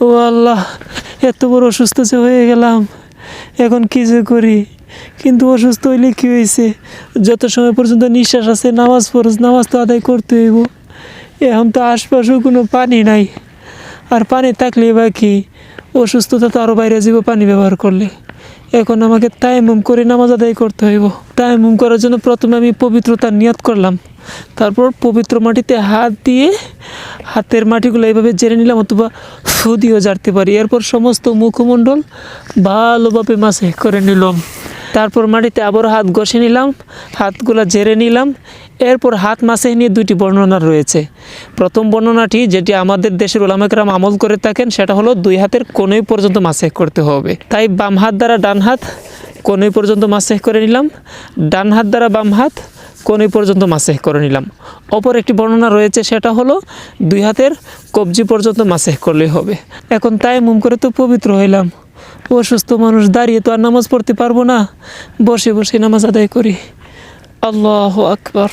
ও আল্লাহ, এত বড় অসুস্থ যে হয়ে গেলাম। এখন কি যে করি? কিন্তু অসুস্থ হইলে কী হয়েছে যত সময় পর্যন্ত নিঃশ্বাস আছে, নামাজ ফরজ, নামাজ তো আদায় করতে হইব। এখন তো আশপাশেও কোনো পানি নাই। আর পানি থাকলে বা কি? অসুস্থতা তো আরও বাইরে যাব পানি ব্যবহার করলে। এখন আমাকে তাইমুম করে নামাজ আদায় করতে হইব। তাইমুম করার জন্য প্রথমে আমি পবিত্রতা নিয়াত করলাম। তারপর পবিত্র মাটিতে হাত দিয়ে হাতের মাটিগুলো এইভাবে জেনে নিলাম অথবা ফু জারতে পারি। এরপর সমস্ত মুখমণ্ডল ভালোভাবে মাসে করে নিলাম। তারপর মাটিতে আবার হাত ঘষে নিলাম, হাতগুলো জেরে নিলাম। এরপর হাত মাসে নিয়ে দুটি বর্ণনা রয়েছে। প্রথম বর্ণনাটি যেটি আমাদের দেশের ওলামাকরাম আমল করে থাকেন, সেটা হলো দুই হাতের কোনোই পর্যন্ত মাসে করতে হবে। তাই বাম হাত দ্বারা ডান হাত কোনোই পর্যন্ত মাসে করে নিলাম। ডান হাত দ্বারা বাম হাত কোনোই পর্যন্ত মাসে করে নিলাম। অপর একটি বর্ণনা রয়েছে, সেটা হলো, দুই হাতের কবজি পর্যন্ত মাসে করলেই হবে। এখন তাই মুম করে তো পবিত্র হইলাম। অসুস্থ মানুষ দাঁড়িয়ে তো আর নামাজ পড়তে পারব না। বসে বসে নামাজ আদায় করি। আল্লাহ আকবার।